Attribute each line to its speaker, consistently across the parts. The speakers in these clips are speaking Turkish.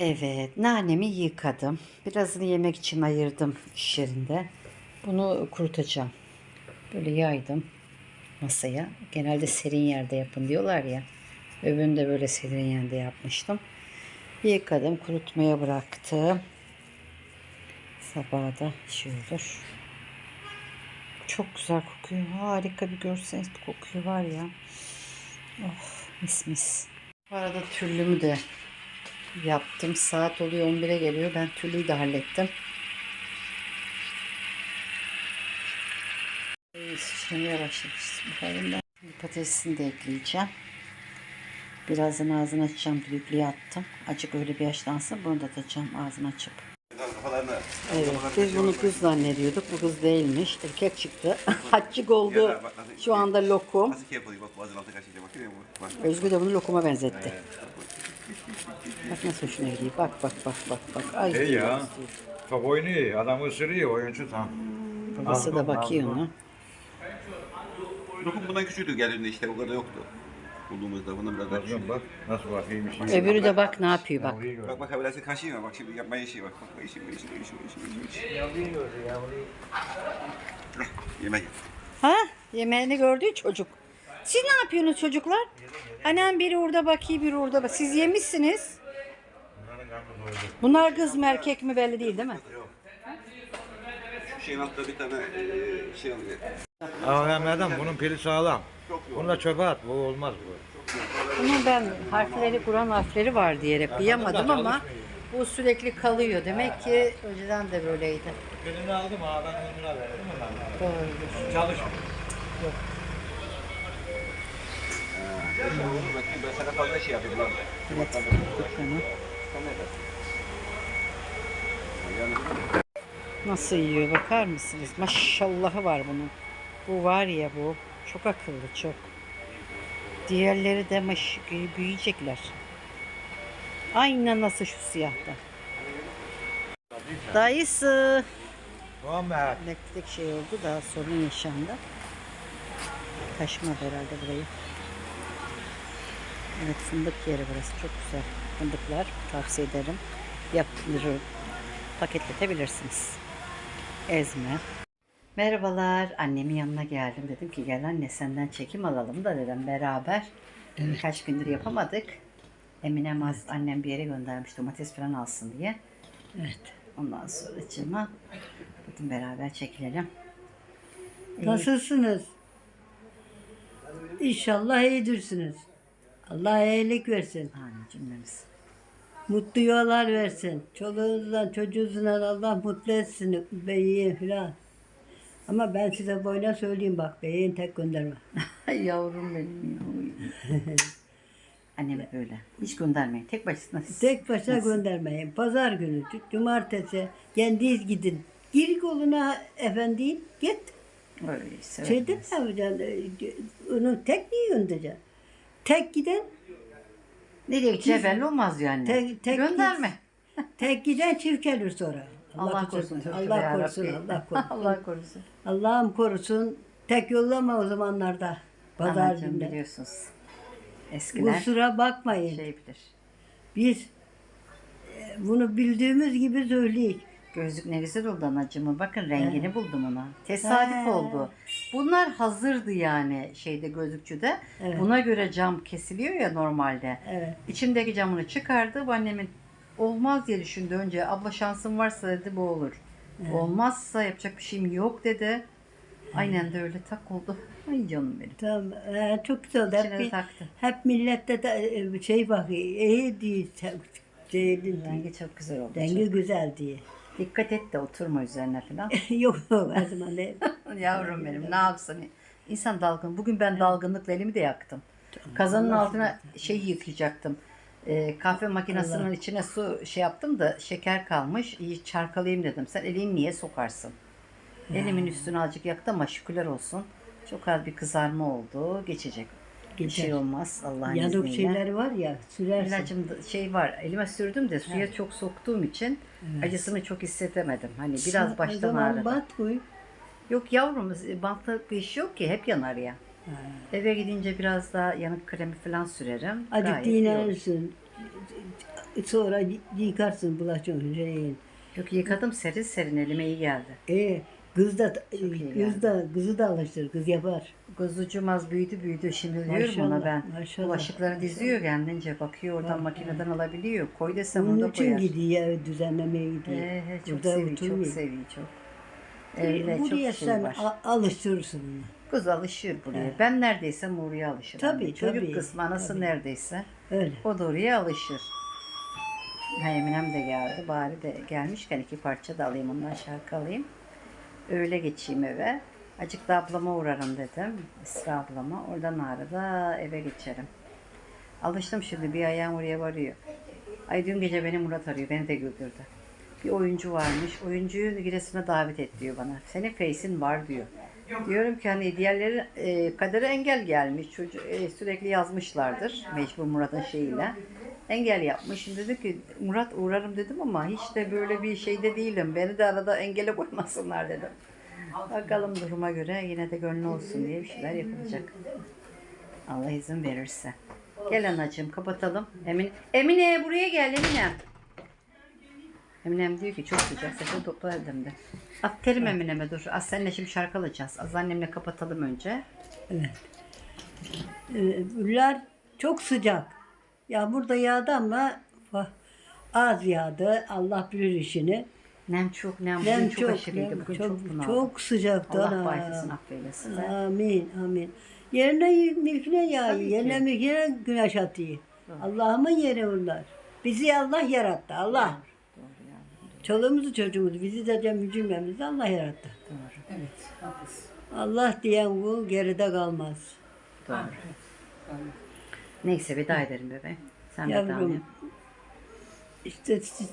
Speaker 1: Evet, nanemi yıkadım. Birazını yemek için ayırdım iş yerinde. Bunu kurutacağım. Böyle yaydım masaya. Genelde serin yerde yapın diyorlar ya. Öbürünü de böyle serin yerde yapmıştım. Yıkadım, kurutmaya bıraktım. Sabaha da şey olur. Çok güzel kokuyor. Harika bir görseniz kokuyor var ya. Oh mis mis. Bu arada türlümü de yaptım. Saat oluyor 11'e geliyor. Ben türlüyü de hallettim. Sıçramaya başladı. Buharından patatesini de ekleyeceğim. Birazdan ağzını açacağım. Düdüklüye attım. Acık öyle bir yaşlansın. Bunu da atacağım ağzını açıp.
Speaker 2: Kafalarına.
Speaker 1: Evet, biz bunu kız zannediyorduk. Bu kız değilmiş. Erkek çıktı. Haccık oldu. Şu anda lokum.
Speaker 2: Nasıl şey yapılıyor? Bak boğazın altına kaçınca bakıyor ya bu. Bak.
Speaker 1: Özgü de bunu lokuma benzetti. Bak nasıl hoşuna gidiyor. Bak bak bak bak bak. Ay,
Speaker 3: İyi ya. Top oynuyor, adam ısırıyor, oyuncu tam.
Speaker 1: Babası da bakıyor ona.
Speaker 2: Lokum bundan küçüktü geldiğinde işte o kadar yoktu. Bulduğumuzda bundan biraz daha.
Speaker 3: Bakıyorum bak, nasıl bakayım işi.
Speaker 1: Öbürü de bak ne yapıyor bak.
Speaker 2: Bak bak haberlerse kaşıyım bak şimdi yapmaya işi bak. Bak bak işi işi işi işi işi işi. Yemek.
Speaker 1: Ha? Yemeğini gördü çocuk. Siz ne yapıyorsunuz çocuklar? Annem biri orada bakıyor, biri orada bak. Siz yemişsiniz. Bunlar kız mı erkek mi belli değil değil mi?
Speaker 2: Şu şeyin altında bir tane şey alıyor.
Speaker 3: AVM'den bunun pili sağlam. Bunu da çöpe at, bu olmaz bu.
Speaker 1: Bunu ben harfleri Kur'an harfleri var diyerek kıyamadım ama bu sürekli kalıyor. Demek ki önceden de böyleydi.
Speaker 3: Pilini aldım ha, ben 10 lira verdim
Speaker 1: Doğrudur.
Speaker 3: Çalışmıyor.
Speaker 2: Bak ben sana fazla şey yapayım lan.
Speaker 1: Evet, dükkanı. Nasıl yiyor bakar mısınız? Maşallahı var bunun. Bu var ya bu. Çok akıllı çok. Diğerleri de maş büyüyecekler. Aynen nasıl şu siyahta. Dayısı.
Speaker 3: Muhammed.
Speaker 1: Elektrik şey oldu daha sorun yaşandı. Taşmadı herhalde burayı. Evet fındık yeri burası çok güzel. Fındıklar tavsiye ederim. Yaptırır, paketletebilirsiniz. Ezme. Merhabalar. Annemin yanına geldim. Dedim ki gel anne senden çekim alalım da dedim beraber. Birkaç gündür yapamadık. Emine Maz annem bir yere göndermiş domates falan alsın diye. Evet. Ondan sonra çıma dedim beraber çekilelim.
Speaker 4: Nasılsınız? İnşallah iyidirsiniz. Allah iyilik versin.
Speaker 1: Amin cümlemiz.
Speaker 4: Mutlu yollar versin. Çoluğunuzdan çocuğunuzdan Allah mutlu etsin. Beyin filan. Ama ben size boyuna söyleyeyim bak. Beyin tek gönderme.
Speaker 1: Yavrum benim ya. Annem böyle. Hiç göndermeyin. Tek başına.
Speaker 4: Tek başına göndermeyin. Pazar günü, cumartesi kendiniz gidin. Gir koluna efendim git.
Speaker 1: Öyleyse.
Speaker 4: Şeyde ne yapacaksın? Ee, Onu tek niye göndereceksin? Tek giden
Speaker 1: Nereye gideceği belli olmaz yani.
Speaker 4: Tek- tek
Speaker 1: Gönderme.
Speaker 4: Tek giden çift gelir sonra.
Speaker 1: Allah korusun.
Speaker 4: Allah korusun. Allah korusun.
Speaker 1: Allah korusun.
Speaker 4: Allah'ım korusun. Tek yollama o zamanlarda. Pazar
Speaker 1: Anacığım
Speaker 4: günde.
Speaker 1: biliyorsunuz. Eskiler
Speaker 4: Kusura bakmayın.
Speaker 1: şey bilir.
Speaker 4: Biz e, bunu bildiğimiz gibi söyleyin.
Speaker 1: Gözlük ne güzel oldu anacığımı. Bakın rengini buldum ona. Tesadüf
Speaker 4: He.
Speaker 1: oldu. Bunlar hazırdı yani şeyde gözlükçüde.
Speaker 4: Evet.
Speaker 1: Buna göre cam kesiliyor ya normalde.
Speaker 4: Evet.
Speaker 1: İçindeki camını çıkardı. Bu annemin olmaz diye düşündü önce. Abla şansın varsa dedi bu olur. Olmazsa yapacak bir şeyim yok dedi. Aynen de öyle tak oldu. Ay canım benim.
Speaker 4: Tamam. e, çok güzel oldu.
Speaker 1: İçine
Speaker 4: Hep,
Speaker 1: taktı.
Speaker 4: hep millette de e, şey bakıyor. İyi değil. Şey,
Speaker 1: Rengi çok güzel oldu.
Speaker 4: Rengi güzel diye.
Speaker 1: Dikkat et de oturma üzerine falan.
Speaker 4: yok yok her zaman ne?
Speaker 1: Yavrum benim ne yapsın? İnsan dalgın. Bugün ben dalgınlıkla elimi de yaktım. Kazanın altına şey yıkayacaktım. Ee, kahve makinesinin içine su şey yaptım da şeker kalmış. İyi çarkalayayım dedim. Sen elini niye sokarsın? Elimin üstüne azıcık yaktım ama şükürler olsun. Çok az bir kızarma oldu. Geçecek. Bir
Speaker 4: Geçer.
Speaker 1: şey olmaz Allah'ın izniyle.
Speaker 4: şeyler var ya sürersin.
Speaker 1: İlacım şey var elime sürdüm de suya çok soktuğum için acısını çok hissedemedim. Hani biraz
Speaker 4: o
Speaker 1: baştan
Speaker 4: zaman
Speaker 1: ağrıdı.
Speaker 4: bat koy.
Speaker 1: Yok yavrum bantlı bir iş yok ki hep yanar ya. Eve gidince biraz daha yanık kremi falan sürerim.
Speaker 4: Acık
Speaker 1: Gayet iyi olur.
Speaker 4: dinlenirsin. sonra yıkarsın bulaşığın şeyin.
Speaker 1: Yok yıkadım serin serin elime iyi geldi.
Speaker 4: E, kız da
Speaker 1: iyi
Speaker 4: kız da kızı da alıştır. Kız yapar.
Speaker 1: Kuzucuğum az büyüdü büyüdü. Şimdi diyorum ona
Speaker 4: Maşallah,
Speaker 1: ben.
Speaker 4: maşallah.
Speaker 1: Bulaşıkları diziyor kendince. Bakıyor oradan makineden alabiliyor. Koy desem
Speaker 4: Onun
Speaker 1: orada
Speaker 4: için
Speaker 1: koyar.
Speaker 4: gidiyor düzenlemeye gidiyor.
Speaker 1: He çok seviyor, çok seviyor çok. Öyle
Speaker 4: Buraya
Speaker 1: çok şey
Speaker 4: sen
Speaker 1: var.
Speaker 4: a- alıştırırsın onu.
Speaker 1: Kız alışır buraya. Ben neredeysem oraya alışır.
Speaker 4: Tabii.
Speaker 1: Çocuk
Speaker 4: tabii,
Speaker 1: kısmı anası
Speaker 4: tabii.
Speaker 1: neredeyse
Speaker 4: Öyle.
Speaker 1: o da oraya alışır. Eminem de geldi. Bari de gelmişken iki parça da alayım ondan şarkı alayım. Öyle geçeyim eve. Acık da ablama uğrarım dedim. Esra ablama. Oradan arada eve geçerim. Alıştım şimdi bir ayağım oraya varıyor. Ay dün gece beni Murat arıyor. Beni de güldürdü. Bir oyuncu varmış. Oyuncuyu Giresun'a davet et diyor bana. Senin face'in var diyor. Diyorum ki hani diğerleri e, kadere engel gelmiş. Çocuk e, sürekli yazmışlardır. Mecbur Murat'ın şeyiyle. Engel yapmış. Şimdi dedi ki Murat uğrarım dedim ama hiç de böyle bir şeyde değilim. Beni de arada engele koymasınlar dedim. Bakalım duruma göre yine de gönlü olsun diye bir şeyler yapılacak. Allah izin verirse. Gel anacığım kapatalım. Emin Emine buraya gel Emine. Eminem diyor ki çok sıcak saçını topla dedim de. Aferin Emine'me dur. Az seninle şimdi şarkı alacağız. Az annemle kapatalım önce.
Speaker 4: Ee, Üller çok sıcak. Yağmur da yağdı ama az yağdı. Allah bilir işini.
Speaker 1: Nem çok nem.
Speaker 4: Nem
Speaker 1: Bugün çok,
Speaker 4: çok,
Speaker 1: aşırıydı.
Speaker 4: nem
Speaker 1: Bugün
Speaker 4: çok,
Speaker 1: çok, bunaldım.
Speaker 4: çok sıcaktı.
Speaker 1: Allah bağışlasın affeylesin.
Speaker 4: Amin, amin. Yerine milkine yağıyor, yerine milkine güneş atıyor. Allah'ımın yeri bunlar. Bizi Allah yarattı, Allah. Çoluğumuzu çocuğumuzu, bizi de cümlemizi Allah yarattı. Allah diyen bu geride kalmaz.
Speaker 1: Doğru. Neyse veda ederim bebeğim. Sen veda
Speaker 4: Yavrum,
Speaker 1: et.
Speaker 4: işte siz,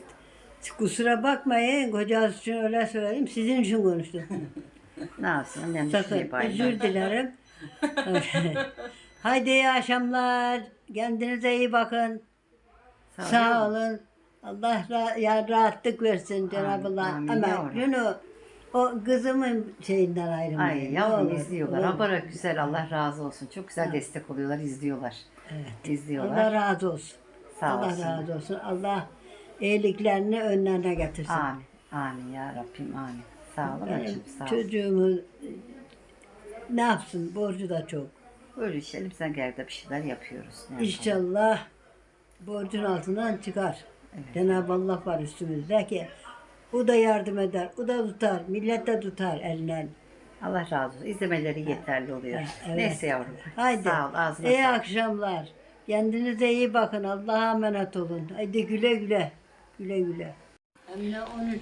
Speaker 4: kusura bakmayın, kocası için öyle söyleyeyim, sizin için konuştum.
Speaker 1: Ne yapsın? Annem bir
Speaker 4: Sakın,
Speaker 1: şey
Speaker 4: özür dilerim. Haydi iyi akşamlar, kendinize iyi bakın. Sağ olun. Allah ra- ya rahatlık versin Cenab-ı Allah.
Speaker 1: amin
Speaker 4: Ama
Speaker 1: yavrum.
Speaker 4: O kızımın şeyinden ayrılmayın.
Speaker 1: Ay
Speaker 4: ne
Speaker 1: yavrum
Speaker 4: olur,
Speaker 1: izliyorlar.
Speaker 4: olur.
Speaker 1: Abara güzel Allah razı olsun. Çok güzel destek oluyorlar, izliyorlar.
Speaker 4: Evet.
Speaker 1: İzliyorlar.
Speaker 4: Allah razı olsun.
Speaker 1: Sağ
Speaker 4: Allah
Speaker 1: olsun.
Speaker 4: razı olsun. Allah iyiliklerini önlerine getirsin.
Speaker 1: Amin. Amin ya Rabbim amin. Sağ ol
Speaker 4: Benim
Speaker 1: sağ
Speaker 4: çocuğumu ne yapsın? Borcu da çok.
Speaker 1: Böyle işte elimizden geldi bir şeyler yapıyoruz. Ne yapalım?
Speaker 4: İnşallah borcun altından çıkar. Cenab-ı Allah var üstümüzde ki o da yardım eder, o da tutar, millet de tutar elinden.
Speaker 1: Allah razı olsun. İzlemeleri yeterli oluyor.
Speaker 4: Evet.
Speaker 1: Neyse yavrum.
Speaker 4: Haydi.
Speaker 1: Sağ ol ağzına
Speaker 4: İyi
Speaker 1: sağlık.
Speaker 4: akşamlar. Kendinize iyi bakın. Allah'a emanet olun. Haydi güle güle. Güle güle. Emine 13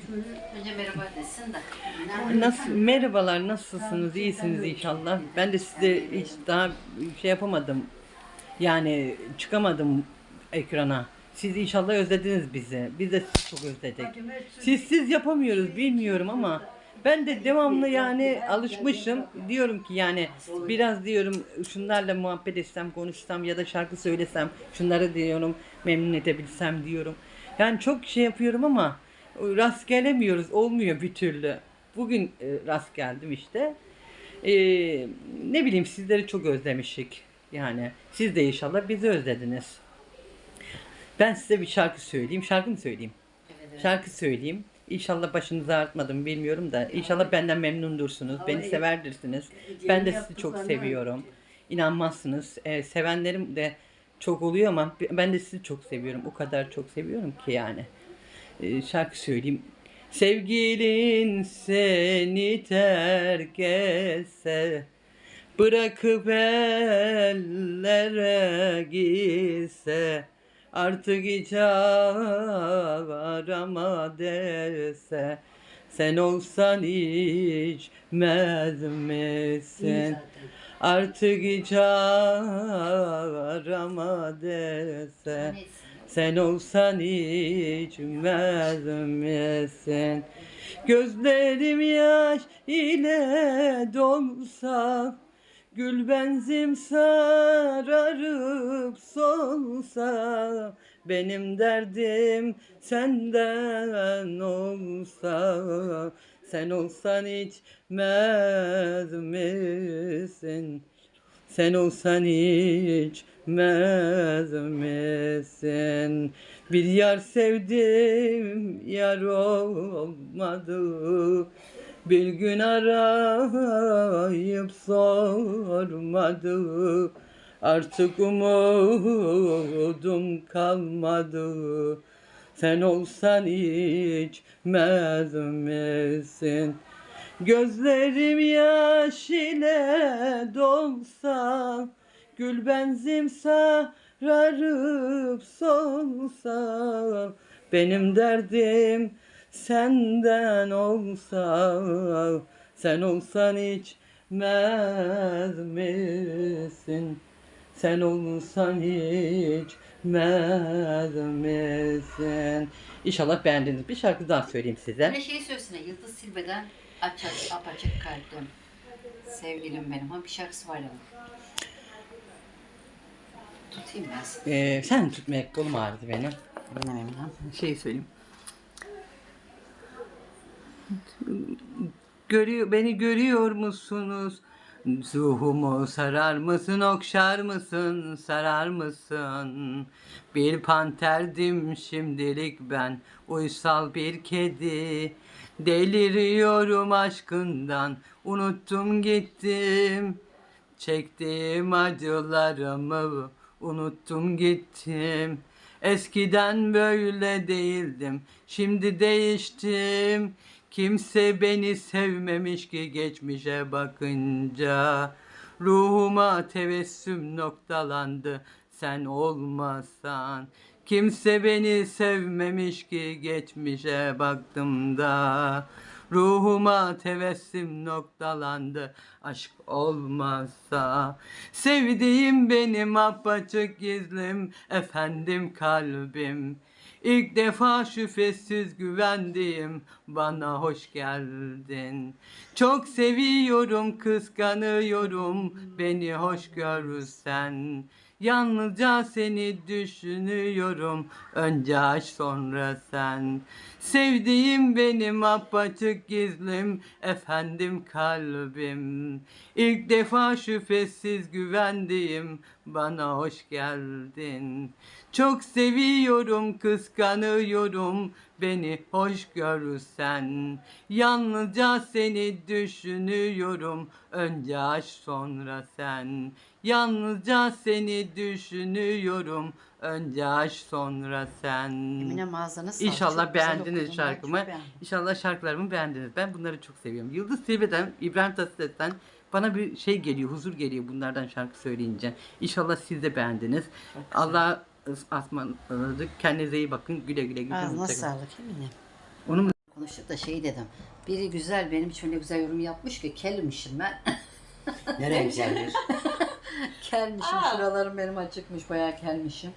Speaker 1: Önce merhaba desin de.
Speaker 5: Nasıl, merhabalar, nasılsınız? İyisiniz inşallah. Ben de size hiç daha şey yapamadım. Yani çıkamadım ekrana. Siz inşallah özlediniz bizi. Biz de sizi çok özledik. Siz siz yapamıyoruz bilmiyorum ama ben de devamlı yani alışmışım. Diyorum ki yani biraz diyorum şunlarla muhabbet etsem, konuşsam ya da şarkı söylesem, şunları diyorum memnun edebilsem diyorum. Yani çok şey yapıyorum ama rast gelemiyoruz. Olmuyor bir türlü. Bugün e, rast geldim işte. E, ne bileyim sizleri çok özlemişik. Yani siz de inşallah bizi özlediniz. Ben size bir şarkı söyleyeyim. Şarkı mı söyleyeyim? Şarkı söyleyeyim. İnşallah başınızı ağrıtmadım bilmiyorum da. İnşallah benden memnundursunuz. Beni severdirsiniz. Ben de sizi çok seviyorum. İnanmazsınız. Ee, sevenlerim de çok oluyor ama ben de sizi çok seviyorum. O kadar çok seviyorum ki yani. Ee, şarkı söyleyeyim. Sevgilin seni terk etse Bırakıp ellere gitse Artık hiç arama dese Sen olsan içmez misin? Artık hiç arama dese Sen olsan içmez misin? Gözlerim yaş ile dolsa Gül benzim sararıp solsa Benim derdim senden olsa Sen olsan içmez misin? Sen olsan içmez misin? Bir yar sevdim yar olmadı Bir gün arayıp sormadı Artık umudum kalmadı Sen olsan içmez misin? Gözlerim yaş ile dolsa Gül benzim sararıp solsa Benim derdim senden olsa Sen olsan içmez misin? Sen olsan içmez misin? İnşallah beğendiniz. Bir şarkı daha söyleyeyim size.
Speaker 1: Böyle şey söylesene Yıldız Silbe'den aç aç apaçık kalplim. Sevgilim benim. Ha bir şarkısı var ya. Tutayım ben.
Speaker 5: Ee, sen tutmaya kolum ağrıdı benim.
Speaker 1: Benim Eminem.
Speaker 5: Şey söyleyeyim. Görüyor, beni görüyor musunuz? Zuhumu sarar mısın, okşar mısın, sarar mısın? Bir panterdim şimdilik ben, uysal bir kedi. Deliriyorum aşkından, unuttum gittim. Çektiğim acılarımı unuttum gittim. Eskiden böyle değildim, şimdi değiştim. Kimse beni sevmemiş ki geçmişe bakınca. Ruhuma tebessüm noktalandı sen olmasan. Kimse beni sevmemiş ki geçmişe baktığımda. Ruhuma tebessüm noktalandı. Aşk olmazsa. Sevdiğim benim apaçık gizlim efendim kalbim. İlk defa şüphesiz güvendiğim bana hoş geldin. Çok seviyorum kıskanıyorum beni hoş görürsen Yalnızca seni düşünüyorum. Önce aşk sonra sen. Sevdiğim benim apaçık gizlim efendim kalbim. İlk defa şüphesiz güvendiğim bana hoş geldin Çok seviyorum kıskanıyorum beni hoş görürsen Yalnızca seni düşünüyorum önce aşk sonra sen Yalnızca seni düşünüyorum önce aşk sonra sen
Speaker 1: Eminem ağzına sağlık.
Speaker 5: İnşallah
Speaker 1: Çok
Speaker 5: beğendiniz
Speaker 1: okudun. Ben
Speaker 5: şarkımı. İnşallah şarkılarımı beğendiniz. Ben bunları çok seviyorum. Yıldız Tilbe'den, İbrahim Tatlıses'ten bana bir şey geliyor, huzur geliyor bunlardan şarkı söyleyince. İnşallah siz de beğendiniz. Allah asmanladık. Kendinize iyi bakın. Güle güle. güle.
Speaker 1: Ağzına sağlık Emine.
Speaker 5: Onu mu
Speaker 1: Konuştuk da şey dedim. Biri güzel benim için öyle güzel yorum yapmış ki kelmişim ben.
Speaker 6: Nereye güzeldir?
Speaker 1: kelmişim. Şuralarım benim açıkmış. Bayağı kelmişim.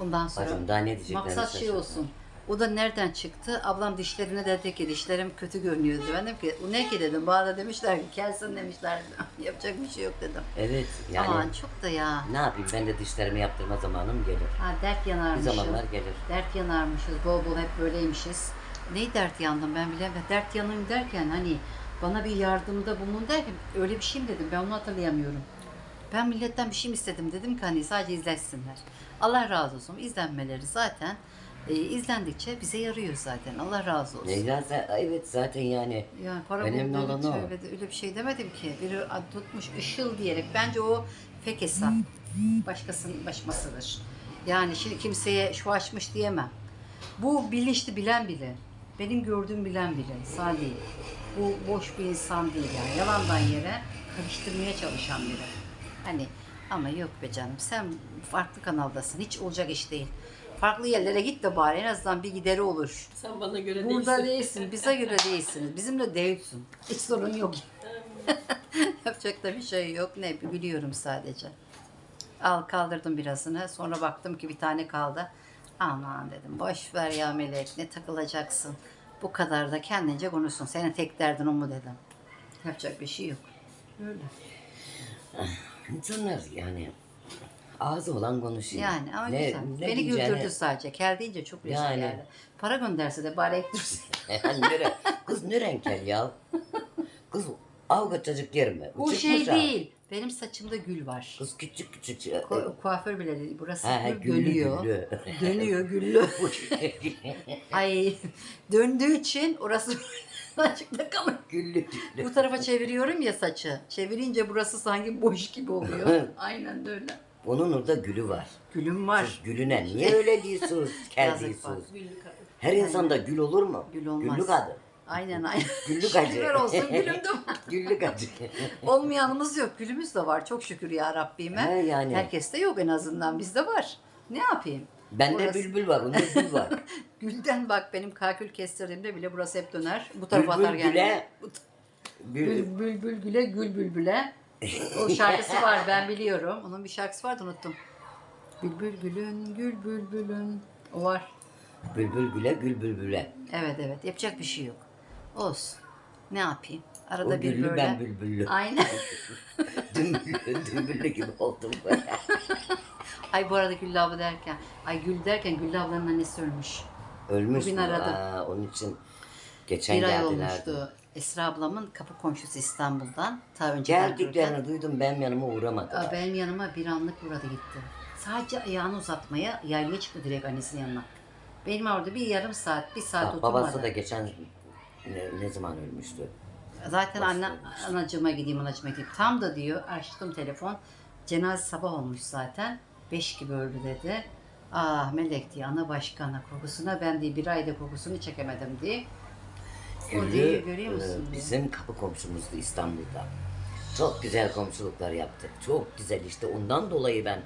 Speaker 1: Ondan sonra
Speaker 6: Bacım daha ne diyeceklerini
Speaker 1: maksat şey olsun. O da nereden çıktı? Ablam dişlerine dedi ki dişlerim kötü görünüyordu. Ben dedim ki o ne ki dedim. Bana demişler ki kelsin demişler. Yapacak bir şey yok dedim.
Speaker 6: Evet yani
Speaker 1: Aman çok da ya.
Speaker 6: ne yapayım ben de dişlerimi yaptırma zamanım gelir.
Speaker 1: Ha dert
Speaker 6: Bir
Speaker 1: yanarmışım.
Speaker 6: zamanlar gelir.
Speaker 1: Dert yanarmışız. Bol bol hep böyleymişiz. Neyi dert yandım ben bilemem. Dert yanın derken hani bana bir yardımda bulunun derken öyle bir şey mi dedim ben onu hatırlayamıyorum. Ben milletten bir şey mi istedim dedim ki hani sadece izlesinler. Allah razı olsun. İzlenmeleri zaten e, izlendikçe bize yarıyor zaten. Allah razı olsun.
Speaker 6: Leyla za- evet zaten yani
Speaker 1: Yani para
Speaker 6: Önemli
Speaker 1: buldu,
Speaker 6: olan o.
Speaker 1: de öyle bir şey demedim ki. Biri tutmuş ışıl diyerek. Bence o fake hesap. Başkasının başmasıdır. Yani şimdi kimseye şu açmış diyemem. Bu bilinçli bilen biri. Benim gördüğüm bilen. Sağ değil. Bu boş bir insan değil yani. Yalandan yere karıştırmaya çalışan biri. Hani ama yok be canım sen farklı kanaldasın. Hiç olacak iş değil. Farklı yerlere git de bari en azından bir gideri olur.
Speaker 7: Sen bana göre
Speaker 1: Burada
Speaker 7: değilsin.
Speaker 1: değilsin, bize göre değilsiniz. Bizimle değilsin. Hiç sorun yok. Yapacak da bir şey yok. Ne biliyorum sadece. Al kaldırdım birazını. Sonra baktım ki bir tane kaldı. Aman dedim boş ver ya Melek ne takılacaksın. Bu kadar da kendince konuşsun. Senin tek derdin o mu dedim. Yapacak bir şey yok. Öyle.
Speaker 6: insanlar yani ağzı olan konuşuyor.
Speaker 1: Yani ama
Speaker 6: Ne-
Speaker 1: güzel.
Speaker 6: ne
Speaker 1: Beni
Speaker 6: diyeceğini-
Speaker 1: güldürdü sadece. Kel deyince çok resim
Speaker 6: Yani.
Speaker 1: geldi. Para gönderse de bari ektirsin.
Speaker 6: Yani nere, kız ne renkel ya? Kız avga çocuk yer mi?
Speaker 1: Bu şey
Speaker 6: ha.
Speaker 1: değil. Benim saçımda gül var.
Speaker 6: Kız küçük küçük.
Speaker 1: Ku- kuaför bile değil. Burası gül
Speaker 6: güllü,
Speaker 1: dönüyor.
Speaker 6: güllü.
Speaker 1: Dönüyor güllü. Ay döndüğü için orası açıkta kalıyor.
Speaker 6: güllü güllü.
Speaker 1: Bu tarafa çeviriyorum ya saçı. Çevirince burası sanki boş gibi oluyor. Aynen de öyle.
Speaker 6: Onun orada gülü var.
Speaker 1: Gülüm var.
Speaker 6: Siz gülüne niye öyle diyorsunuz? Kel
Speaker 1: Yazık
Speaker 6: diyorsunuz. Her insanda gül olur mu?
Speaker 1: Gül olmaz.
Speaker 6: Güllü kadın.
Speaker 1: Aynen aynen.
Speaker 6: Güllü gacı.
Speaker 1: Şükürler olsun gülüm de var.
Speaker 6: Güllü gacı.
Speaker 1: Olmayanımız yok. Gülümüz de var. Çok şükür ya Rabbime.
Speaker 6: He, yani.
Speaker 1: Herkeste yok en azından. Bizde var. Ne yapayım?
Speaker 6: Bende
Speaker 1: Burası-
Speaker 6: bülbül var, onda gül var.
Speaker 1: Gülden bak benim kalkül kestirdiğimde bile burası hep döner. Bu tarafa atar
Speaker 6: Bülbül
Speaker 1: yani.
Speaker 6: güle,
Speaker 1: Gül
Speaker 6: Gül,
Speaker 1: bülbül güle gül bülbüle. O şarkısı var ben biliyorum. Onun bir şarkısı vardı unuttum. Bülbül gülün gül bülbülün. O var.
Speaker 6: bülbül güle, gül bülbüle.
Speaker 1: Evet evet yapacak bir şey yok. Olsun. Ne yapayım? Arada
Speaker 6: O
Speaker 1: bir
Speaker 6: güllü
Speaker 1: böyle.
Speaker 6: ben bülbüllü.
Speaker 1: Aynen.
Speaker 6: Dümbüllü, dümbüllü gibi oldum böyle.
Speaker 1: Ay bu arada Güllü abla derken. Ay Gül derken Güllü ablanın annesi ölmüş.
Speaker 6: Ölmüş
Speaker 1: Bugün
Speaker 6: mü?
Speaker 1: aradım.
Speaker 6: Aa, onun için geçen
Speaker 1: Bir ay
Speaker 6: geldiler.
Speaker 1: olmuştu. Esra ablamın kapı komşusu İstanbul'dan. Ta önceden
Speaker 6: Geldiklerini duydum, benim yanıma uğramadılar.
Speaker 1: Benim yanıma bir anlık burada gitti. Sadece ayağını uzatmaya yaylaya çıktı direkt annesinin yanına. Benim orada bir yarım saat, bir saat
Speaker 6: Bak,
Speaker 1: oturmadı.
Speaker 6: babası da geçen ne, ne zaman ölmüştü?
Speaker 1: Zaten anne,
Speaker 6: Başlamış.
Speaker 1: anacığıma gideyim, anacığıma gideyim. Tam da diyor, açtım telefon. Cenaze sabah olmuş zaten. Beş gibi öldü dedi. Ah Melek diye ana başkana kokusuna ben diye bir ayda kokusunu çekemedim diye. O
Speaker 6: Güllü
Speaker 1: diyor, görüyor
Speaker 6: e,
Speaker 1: musun? diyor.
Speaker 6: bizim kapı komşumuzdu İstanbul'da. Çok güzel komşuluklar yaptık. Çok güzel işte ondan dolayı ben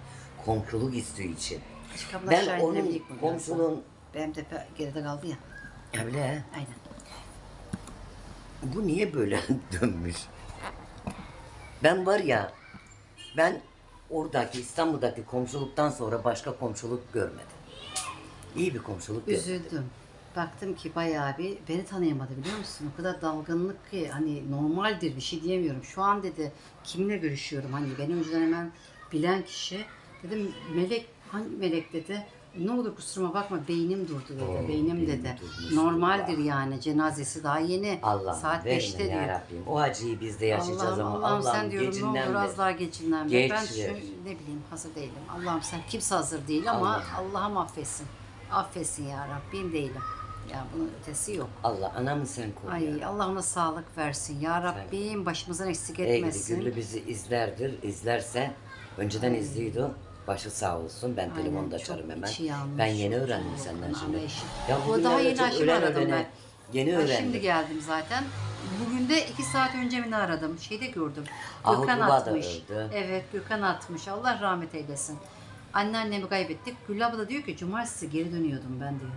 Speaker 6: komşuluk istiyor için.
Speaker 1: Hiç kapılar
Speaker 6: Ben onun
Speaker 1: büyük mü
Speaker 6: komşuluğun
Speaker 1: Benim tepe geride kaldı ya.
Speaker 6: öyle
Speaker 1: Aynen.
Speaker 6: bu niye böyle dönmüş? Ben var ya ben oradaki İstanbul'daki komşuluktan sonra başka komşuluk görmedim. İyi bir komşuluk görmedim.
Speaker 1: Üzüldüm. Baktım ki bayağı bir beni tanıyamadı biliyor musun? O kadar dalgınlık ki hani normaldir bir şey diyemiyorum. Şu an dedi kiminle görüşüyorum hani beni önceden hemen bilen kişi. Dedim melek hangi melek dedi. Ne olur kusuruma bakma beynim durdu dedi.
Speaker 6: Oo,
Speaker 1: beynim dedi.
Speaker 6: durmuş.
Speaker 1: Normaldir yani cenazesi daha yeni.
Speaker 6: Allah
Speaker 1: Saat
Speaker 6: verme
Speaker 1: 5'te
Speaker 6: ya
Speaker 1: diyor.
Speaker 6: Rabbim. O acıyı biz de yaşayacağız
Speaker 1: Allah'ım,
Speaker 6: ama
Speaker 1: Allah'ım
Speaker 6: Allah'ım,
Speaker 1: sen diyorum ne
Speaker 6: gecinden
Speaker 1: olur
Speaker 6: ver.
Speaker 1: az daha geçinden ver.
Speaker 6: Geç
Speaker 1: Ben
Speaker 6: ver.
Speaker 1: şu ne bileyim hazır değilim. Allah'ım sen kimse hazır değil ama
Speaker 6: Allah.
Speaker 1: Allah'ım affetsin. Affetsin ya Rabbim değilim. Ya bunun ötesi yok.
Speaker 6: Allah anamı sen koru. ya.
Speaker 1: Ay Allah ona sağlık versin. Ya Rabbim başımızdan eksik
Speaker 6: Ey gidi
Speaker 1: etmesin.
Speaker 6: Güllü bizi izlerdir. izlerse önceden izliyordu. Başı sağ olsun. Ben telefonda
Speaker 1: çok
Speaker 6: açarım hemen.
Speaker 1: içi yanmış,
Speaker 6: Ben yeni
Speaker 1: çok
Speaker 6: öğrendim
Speaker 1: zor.
Speaker 6: senden
Speaker 1: Aman
Speaker 6: şimdi.
Speaker 1: eşim.
Speaker 6: Ya
Speaker 1: O daha yeni
Speaker 6: çok ölen
Speaker 1: aradım ben.
Speaker 6: Yeni
Speaker 1: Ben
Speaker 6: öğrendim.
Speaker 1: şimdi geldim zaten. Bugün de iki saat önce mi ne aradım? Şeyde gördüm.
Speaker 6: Ahu Tuba da
Speaker 1: atmış.
Speaker 6: öldü.
Speaker 1: Evet Gürkan atmış. Allah rahmet eylesin. Anneannemi kaybettik. Gül abla da diyor ki cumartesi geri dönüyordum ben diyor.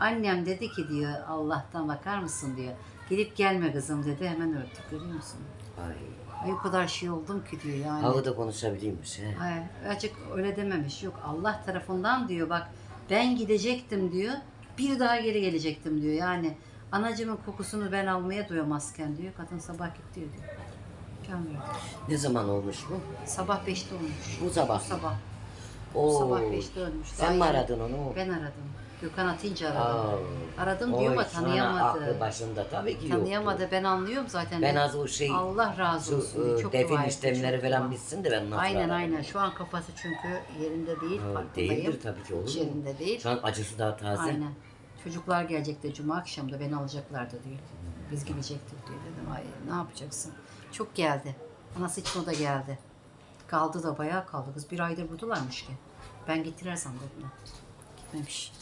Speaker 1: Annem dedi ki diyor Allah'tan bakar mısın diyor. Gelip gelme kızım dedi hemen öldük görüyor musun?
Speaker 6: Ay.
Speaker 1: Ay o kadar şey oldum ki diyor yani.
Speaker 6: Havada konuşabiliyormuş he.
Speaker 1: Hayır, açık öyle dememiş. Yok Allah tarafından diyor bak ben gidecektim diyor. Bir daha geri gelecektim diyor. Yani anacımın kokusunu ben almaya doyamazken diyor. Kadın sabah gitti diyor. Verdi.
Speaker 6: Ne zaman olmuş bu?
Speaker 1: Sabah 5'te olmuş.
Speaker 6: Bu sabah.
Speaker 1: Bu sabah.
Speaker 6: Oo.
Speaker 1: sabah beşte ölmüş.
Speaker 6: Sen
Speaker 1: Daha
Speaker 6: mi
Speaker 1: yeni.
Speaker 6: aradın onu?
Speaker 1: Ben aradım. Gökhan atınca aradım.
Speaker 6: Aa.
Speaker 1: Aradım diyor ama
Speaker 6: şu an
Speaker 1: tanıyamadı.
Speaker 6: aklı başında tabii ki yoktu.
Speaker 1: Tanıyamadı. Ben anlıyorum zaten.
Speaker 6: Ben az o şey
Speaker 1: Allah razı
Speaker 6: şu,
Speaker 1: olsun. diyor.
Speaker 6: e,
Speaker 1: Çok
Speaker 6: defin işlemleri
Speaker 1: çok
Speaker 6: falan bitsin de ben nasıl
Speaker 1: Aynen
Speaker 6: ararım?
Speaker 1: aynen. Şu an kafası çünkü yerinde değil.
Speaker 6: Ha, değildir tabii ki olur
Speaker 1: Hiç
Speaker 6: mu?
Speaker 1: yerinde değil.
Speaker 6: Şu an acısı daha taze.
Speaker 1: Aynen. Çocuklar gelecekti cuma akşamı da beni alacaklardı diyor. Biz gidecektik diyor dedim. Ay ne yapacaksın? Çok geldi. Anası için o da geldi. Kaldı da bayağı kaldı. Kız bir aydır buradalarmış ki. Ben getirir sandım. Gitmemiş.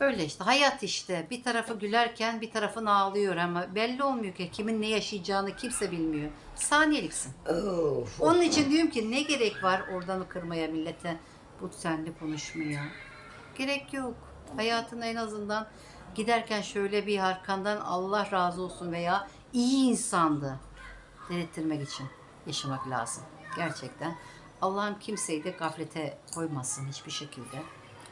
Speaker 1: Öyle işte hayat işte. Bir tarafı gülerken bir tarafın ağlıyor ama belli olmuyor ki kimin ne yaşayacağını kimse bilmiyor. Saniyeliksin.
Speaker 6: Of,
Speaker 1: Onun için diyorum ki ne gerek var oradan kırmaya millete bu senli konuşmaya. Gerek yok. Hayatın en azından giderken şöyle bir arkandan Allah razı olsun veya iyi insandı denettirmek için yaşamak lazım. Gerçekten. Allah'ım kimseyi de gaflete koymasın hiçbir şekilde.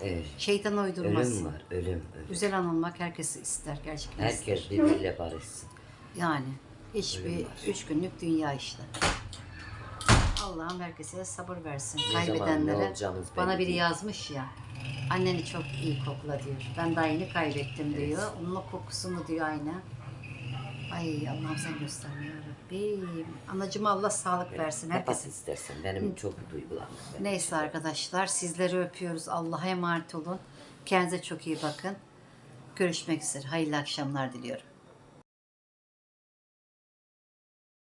Speaker 6: Evet.
Speaker 1: Şeytana uydurmasın.
Speaker 6: Ölüm var, ölüm, ölüm.
Speaker 1: Güzel anılmak herkesi ister gerçekten. ister.
Speaker 6: Herkes birbiriyle barışsın.
Speaker 1: Yani hiçbir üç günlük dünya işte. Allah'ım herkese sabır versin.
Speaker 6: Ne zaman
Speaker 1: Kaybedenlere
Speaker 6: belli
Speaker 1: bana biri
Speaker 6: değil.
Speaker 1: yazmış ya. Anneni çok iyi kokla diyor. Ben daha yeni kaybettim diyor. Onun o kokusunu diyor aynı. Ay Allah'ım sen gösterme yarabbim. Rabbim. Anacığıma Allah sağlık versin
Speaker 6: Kapat
Speaker 1: herkese.
Speaker 6: istersen. Benim çok duygulandım. Ben.
Speaker 1: Neyse arkadaşlar sizleri öpüyoruz. Allah'a emanet olun. Kendinize çok iyi bakın. Görüşmek üzere. Hayırlı akşamlar diliyorum.